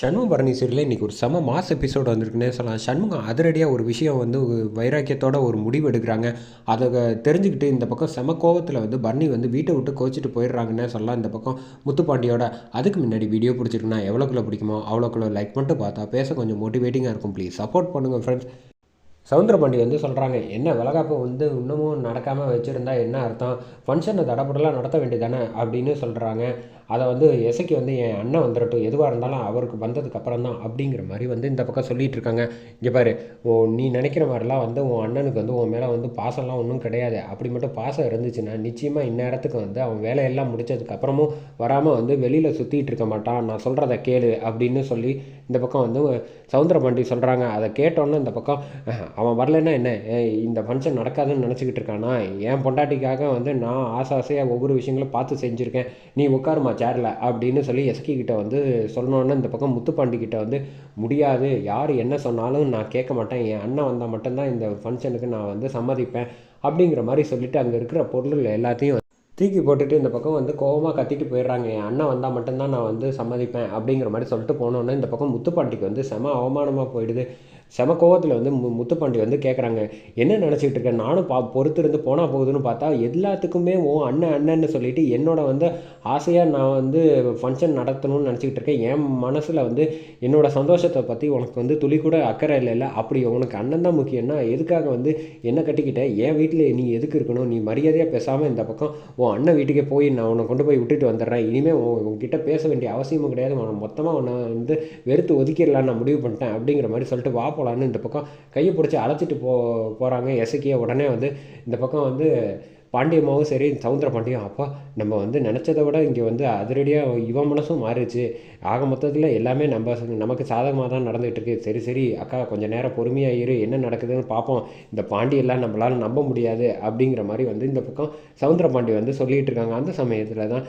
சண்முக பரணி இன்றைக்கி ஒரு செம மாஸ் எபிசோடு வந்திருக்குன்னே சொல்லலாம். சண்முகம் அதிரடியாக ஒரு விஷயம் வந்து வைராக்கியத்தோட ஒரு முடிவு எடுக்கிறாங்க. அதை தெரிஞ்சுக்கிட்டு இந்த பக்கம் செம கோவத்தில் வந்து பரணி வந்து வீட்டை விட்டு கோச்சிட்டு போயிடுறாங்கன்னே சொல்லலாம் இந்த பக்கம் முத்துப்பாண்டியோட. அதுக்கு முன்னாடி வீடியோ பிடிச்சிருக்குன்னா எவ்வளோக்குள்ளே பிடிக்குமோ அவ்வளோக்குள்ள லைக் பண்ணிட்டு பார்த்தா பேச கொஞ்சம் மோட்டிவேட்டிங்காக இருக்கும். ப்ளீஸ் சப்போர்ட் பண்ணுங்கள் ஃப்ரெண்ட்ஸ் சவுந்தரபாண்டி வந்து சொல்கிறாங்க என்ன விலகாப்பு வந்து இன்னமும் நடக்காமல் வச்சுருந்தா என்ன அர்த்தம்? ஃபங்க்ஷனை தடப்படலாம் நடத்த வேண்டியதானே அப்படின்னு சொல்கிறாங்க அதை வந்து எசைக்கு வந்து என் அண்ணன் வந்துடட்டும் எதுவாக இருந்தாலும் அவருக்கு வந்ததுக்கு அப்புறம் தான் அப்படிங்கிற மாதிரி வந்து இந்த பக்கம் சொல்லிட்டு இருக்காங்க. இங்கே பாரு ஓ நீ நினைக்கிற மாதிரிலாம் வந்து உன் அண்ணனுக்கு வந்து உன் மேலே வந்து பாசம்லாம் ஒன்றும் கிடையாது. அப்படி மட்டும் பாசம் இருந்துச்சுன்னா நிச்சயமாக இந்நேரத்துக்கு வந்து அவன் வேலையெல்லாம் முடிச்சதுக்கு அப்புறமும் வராமல் வந்து வெளியில் சுற்றிட்டு இருக்க மாட்டான். நான் சொல்கிறத கேளு அப்படின்னு சொல்லி இந்த பக்கம் வந்து சவுந்தரபாண்டி சொல்கிறாங்க அதை கேட்டோன்னே இந்த பக்கம் அவன் வரலைன்னா என்ன? இந்த ஃபங்க்ஷன் நடக்காதுன்னு நினச்சிக்கிட்டு இருக்கானா? என் பொண்டாட்டிக்காக வந்து நான் ஆசை ஆசையாக ஒவ்வொரு விஷயங்களும் பார்த்து செஞ்சுருக்கேன். நீ உட்காருமா சேரில் அப்படின்னு சொல்லி எஸ்கி கிட்ட வந்து சொன்னோன்னே இந்த பக்கம் முத்துப்பாண்டி கிட்ட வந்து முடியாது. யார் என்ன சொன்னாலும் நான் கேட்க மாட்டேன். என் அண்ணன் வந்தால் மட்டும்தான் இந்த ஃபங்க்ஷனுக்கு நான் வந்து சம்மதிப்பேன் அப்படிங்கிற மாதிரி சொல்லிவிட்டு அங்கே இருக்கிற பொருள் எல்லாத்தையும் தூக்கி போட்டுட்டு இந்த பக்கம் வந்து கோவமாக கத்திட்டு போயிடுறாங்க. என் அண்ணன் வந்தால் மட்டும்தான் நான் வந்து சம்மதிப்பேன் அப்படிங்கிற மாதிரி சொல்லிட்டு போனோன்னே இந்த பக்கம் முத்துப்பாண்டிக்கு வந்து செம அவமானமாக போயிடுது. செம கோவத்தில் வந்து மு முத்துப்பாண்டி வந்து கேட்குறாங்க என்ன நினச்சிக்கிட்டு இருக்க நானும் பா பொறுத்திருந்து போனால் போகுதுன்னு பார்த்தா எல்லாத்துக்குமே ஓ அண்ணன் அண்ணன்னு சொல்லிட்டு என்னோட வந்து ஆசையாக நான் வந்து ஃபங்க்ஷன் நடத்தணும்னு நினச்சிக்கிட்டு இருக்கேன் என் மனசில் வந்து என்னோடய சந்தோஷத்தை பற்றி உனக்கு வந்து துளி கூட அக்கறை இல்லைல்ல? அப்படி உனக்கு அண்ணன் தான் முக்கியம்னா எதுக்காக வந்து என்ன கட்டிக்கிட்டேன் என் வீட்டில் நீ எதுக்கு இருக்கணும்? நீ மரியாதையாக பேசாமல் இந்த பக்கம் உன் அண்ணன் வீட்டுக்கே போய் நான் உன்னை கொண்டு போய் விட்டுட்டு வந்துடுறேன். இனிமேல் உன்கிட்ட பேச வேண்டிய அவசியமும் கிடையாது. உன்னை மொத்தமாக உன்னை வந்து வெறுத்து ஒதுக்கிடலான்னு நான் முடிவு பண்ணிட்டேன். அப்படிங்கிற மாதிரி சொல்லிட்டு வா போலான்னு இந்த பக்கம் கையை பிடிச்சி அழைச்சிட்டு போ போகிறாங்க எசக்கிய உடனே வந்து இந்த பக்கம் வந்து பாண்டியம்மாவும் சரி சவுந்தர பாண்டியம் அப்பா நம்ம வந்து நினச்சதை விட இங்கே வந்து அதிரடியாக இவன் மனசும் மாறிடுச்சு. ஆக மொத்தத்தில் எல்லாமே நம்ம நமக்கு சாதகமாக தான் நடந்துகிட்டு இருக்கு சரி சரி அக்கா கொஞ்சம் நேரம் பொறுமையாக இரு என்ன நடக்குதுன்னு பார்ப்போம் இந்த பாண்டியெல்லாம் நம்மளால் நம்ப முடியாது அப்படிங்கிற மாதிரி வந்து இந்த பக்கம் சவுந்தர பாண்டி வந்து சொல்லிகிட்டு இருக்காங்க. அந்த சமயத்தில் தான்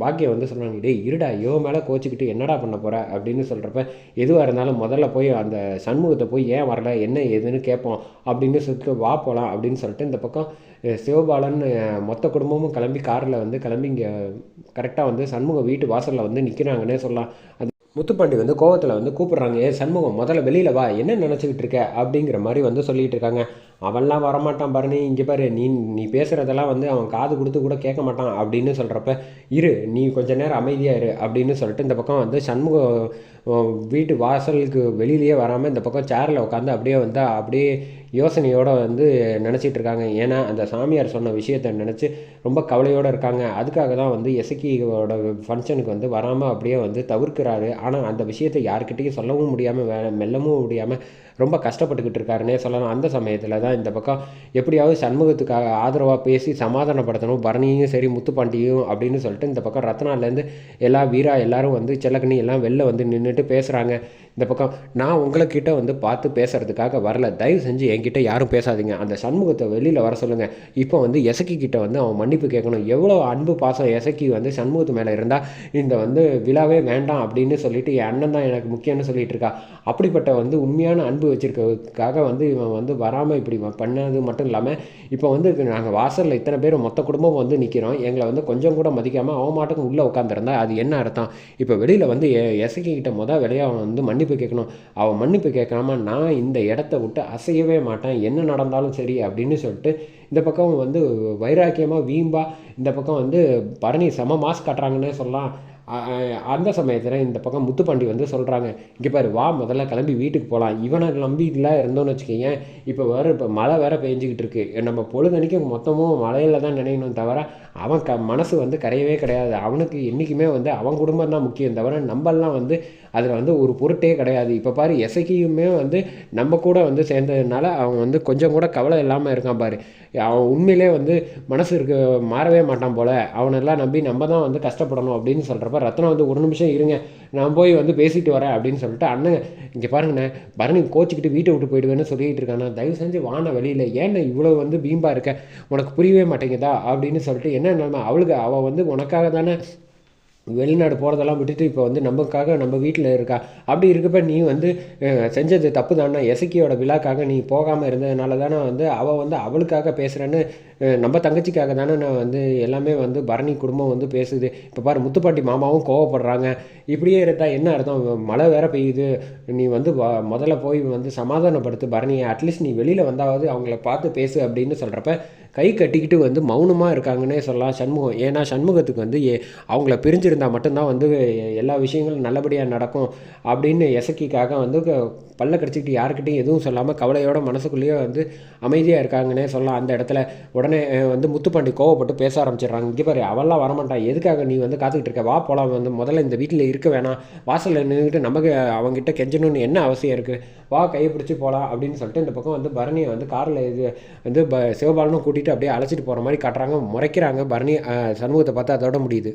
பாக்கியம் வந்து சொல்கிறாங்க டே இருடா யோ மேலே கோச்சிக்கிட்டு என்னடா பண்ண போகிற அப்படின்னு சொல்கிறப்ப எதுவாக இருந்தாலும் முதல்ல போய் அந்த சண்முகத்தை போய் ஏன் வரல? என்ன ஏதுன்னு கேட்போம். அப்படின்னு சொல்லிட்டு வா போகலாம் அப்படின்னு சொல்லிட்டு இந்த பக்கம் அஹ், சிவபாலன் மொத்த குடும்பமும் கிளம்பி காரில் வந்து கிளம்பி இங்கே கரெக்டாக வந்து சண்முக வீட்டு வாசலில் வந்து நிற்கிறாங்கன்னே சொல்லலாம். அது முத்துப்பாண்டி வந்து கோவத்தில் வந்து கூப்பிடுறாங்க ஏ சண்முகம் முதல்ல வெளியில் வா என்ன நினச்சிக்கிட்டு இருக்க? அப்படிங்கிற மாதிரி வந்து சொல்லிட்டு இருக்காங்க. அவன்லாம் வரமாட்டான் பாரு நீ இங்கே பாரு நீ நீ பேசுகிறதெல்லாம் வந்து அவன் காது கொடுத்து கூட கேட்க மாட்டான் அப்படின்னு சொல்கிறப்ப இரு நீ கொஞ்ச நேரம் அமைதியாக இரு அப்படின்னு சொல்லிட்டு இந்த பக்கம் வந்து சண்முகம் வீட்டு வாசலுக்கு வெளியிலேயே வராமல் இந்த பக்கம் சேரில் உட்காந்து அப்படியே வந்து அப்படியே யோசனையோடு வந்து நினச்சிட்டு இருக்காங்க. ஏன்னா அந்த சாமியார் சொன்ன விஷயத்தை நினச்சி ரொம்ப கவலையோடு இருக்காங்க. அதுக்காக தான் வந்து எசக்கியோட ஃபங்க்ஷனுக்கு வந்து வராமல் அப்படியே வந்து தவிர்க்கிறாரு. ஆனால் அந்த விஷயத்தை யாருக்கிட்டேயும் சொல்லவும் முடியாமல் மெல்லவும் முடியாமல் ரொம்ப கஷ்டப்பட்டுக்கிட்டு இருக்காருன்னே சொல்லலாம். அந்த சமயத்தில் தான் இந்த பக்கம் எப்படியாவது சண்முகத்துக்காக ஆதரவாக பேசி சமாதானப்படுத்தணும். பரணியும் சரி முத்துப்பாண்டியும் அப்படின்னு சொல்லிட்டு இந்த பக்கம் ரத்னாலேருந்து எல்லா வீரா எல்லாரும் வந்து செல்லக்கண்ணி எல்லாம் வெளில வந்து நின்றுட்டு பேசுகிறாங்க இந்த பக்கம் நான் உங்களைக்கிட்ட வந்து பார்த்து பேசுகிறதுக்காக வரல. தயவு செஞ்சு என்கிட்ட யாரும் பேசாதீங்க. அந்த சண்முகத்தை வெளியில் வர சொல்லுங்கள் இப்போ வந்து எசக்கி கிட்ட வந்து அவன் மன்னிப்பு கேட்கணும். எவ்வளோ அன்பு பாசம் எசக்கி வந்து சண்முகத்து மேலே இருந்தால் இந்த வந்து விழாவே வேண்டாம் அப்படின்னு சொல்லிட்டு என் அண்ணன் தான் எனக்கு முக்கியம்னு சொல்லிட்டு இருக்கா. அப்படிப்பட்ட வந்து உண்மையான அன்பு வச்சிருக்கிறதுக்காக வந்து இவன் வந்து வராமல் இப்படி பண்ணது மட்டும் இல்லாமல் இப்போ வந்து நாங்கள் வாசலில் இத்தனை பேர் மொத்த குடும்பம் வந்து நிற்கிறோம் எங்களை வந்து கொஞ்சம் கூட மதிக்காமல் அவன் மாட்டுக்கும் உள்ளே உட்காந்துருந்தா அது என்ன அர்த்தம்? இப்போ வெளியில் வந்து எ- மொதல் வெளியே அவன் வந்து மன்னிப்பு கேட்கணும். அவன் மன்னிப்பு கேட்காம நான் இந்த இடத்த விட்டு அசையவே மாட்டேன். என்ன நடந்தாலும் சரி அப்படின்னு சொல்லிட்டு இந்த பக்கம் வந்து வைராக்கியமாக வீம்பா இந்த பக்கம் வந்து பரணி செம மாஸ் காட்டுறாங்கன்னே சொல்லலாம். அந்த சமயத்தில் இந்த பக்கம் முத்துப்பாண்டி வந்து சொல்கிறாங்க இங்கே பாரு வா முதல்ல கிளம்பி வீட்டுக்கு போகலாம் இவனை நம்பி இதெல்லாம் இருந்தோன்னு வச்சுக்கோங்க இப்போ வேறு இப்போ மழை வேற பெஞ்சிக்கிட்டு இருக்குது நம்ம பொழுதன்னைக்கு மொத்தமும் மழையில் தான் நினைக்கணும் தவிர அவன் க மனசு வந்து கரையவே கிடையாது. அவனுக்கு என்றைக்குமே வந்து அவன் குடும்பம் தான் முக்கியம் தவிர நம்மெல்லாம் வந்து அதில் வந்து ஒரு பொருட்டே கிடையாது. இப்போ பாரு எசைக்கியுமே வந்து நம்ம கூட வந்து சேர்ந்ததுனால அவன் வந்து கொஞ்சம் கூட கவலை இல்லாமல் இருக்கான் பாரு. அவன் உண்மையிலே வந்து மனசு இருக்க மாறவே மாட்டான் போல. அவனெல்லாம் நம்பி நம்ம தான் வந்து கஷ்டப்படணும் அப்படின்னு சொல்கிறப்ப ரத்னம் வந்து ஒரு நிமிஷம் இருங்க நான் போய் வந்து பேசிட்டு வரேன் அப்படின்னு சொல்லிட்டு அண்ணன் இங்கே பாருங்கண்ணே பரணி கோச்சிக்கிட்டு வீட்டை விட்டு போயிடுவேன்னு சொல்லிட்டு இருக்கானா? தயவு செஞ்சு வான வெளியில். ஏன்னா இவ்வளோ வந்து பீம்பாக இருக்க? உனக்கு புரியவே மாட்டேங்குதா? அப்படின்னு சொல்லிட்டு என்ன நம்ம அவளுக்கு அவள் வந்து உனக்காக தானே வெளிநாடு போகிறதெல்லாம் விட்டுட்டு இப்போ வந்து நமக்காக நம்ம வீட்டில் இருக்கா? அப்படி இருக்கப்ப நீ வந்து செஞ்சது தப்பு தானே எசக்கியோட விழாக்காக நீ போகாமல் இருந்ததுனால தானே வந்து அவள் வந்து அவளுக்காக பேசுகிறேன்னு நம்ம தங்கச்சிக்காக தானே நான் வந்து எல்லாமே வந்து பரணி குடும்பம் வந்து பேசுது. இப்போ பாரு முத்துப்பாட்டி மாமாவும் கோவப்படுறாங்க. இப்படியே இருந்தால் என்ன அர்த்தம்? மழை வேற பெய்யுது. நீ வந்து வ- முதல்ல போய் வந்து சமாதானப்படுத்து பரணியை. அட்லீஸ்ட் நீ வெளியில் வந்தாவது அவங்கள பார்த்து பேசு அப்படின்னு சொல்கிறப்ப கை கட்டிக்கிட்டு வந்து மௌனமாக இருக்காங்கன்னே சொல்லலாம் சண்முகம். ஏன்னா சண்முகத்துக்கு வந்து ஏ அவங்கள பிரிஞ்சிருந்தால் மட்டும்தான் வந்து எல்லா விஷயங்களும் நல்லபடியாக நடக்கும் அப்படின்னு எசக்கிக்காக வந்து பல்ல கடிச்சிக்கிட்டு யாருக்கிட்டையும் எதுவும் சொல்லாமல் கவலையோட மனசுக்குள்ளேயே வந்து அமைதியாக இருக்காங்கன்னே சொல்லலாம். அந்த இடத்துல உடனே உடனே வந்து முத்துப்பாண்டி கோவப்பட்டு பேச ஆரம்பிச்சிடுறாங்க. இங்கே பாரு அவெல்லாம் வரமாட்டான் எதுக்காக நீ வந்து காத்துக்கிட்டு இருக்க? வா போலாம். வந்து முதல்ல இந்த வீட்டில் இருக்க வேணாம். வாசலில் நின்றுட்டு நமக்கு அவங்ககிட்ட கெஞ்சணும்னு என்ன அவசியம் இருக்குது வா கை பிடிச்சி போகலாம் அப்படின்னு சொல்லிட்டு இந்த பக்கம் வந்து பரணியை வந்து காரில் இது வந்து ப சிவபாலனும் கூட்டிகிட்டு அப்படியே அழைச்சிட்டு போகிற மாதிரி காட்டுறாங்க. முறைக்கிறாங்க பரணி சண்முகத்தை பார்த்து அதோட முடியுது.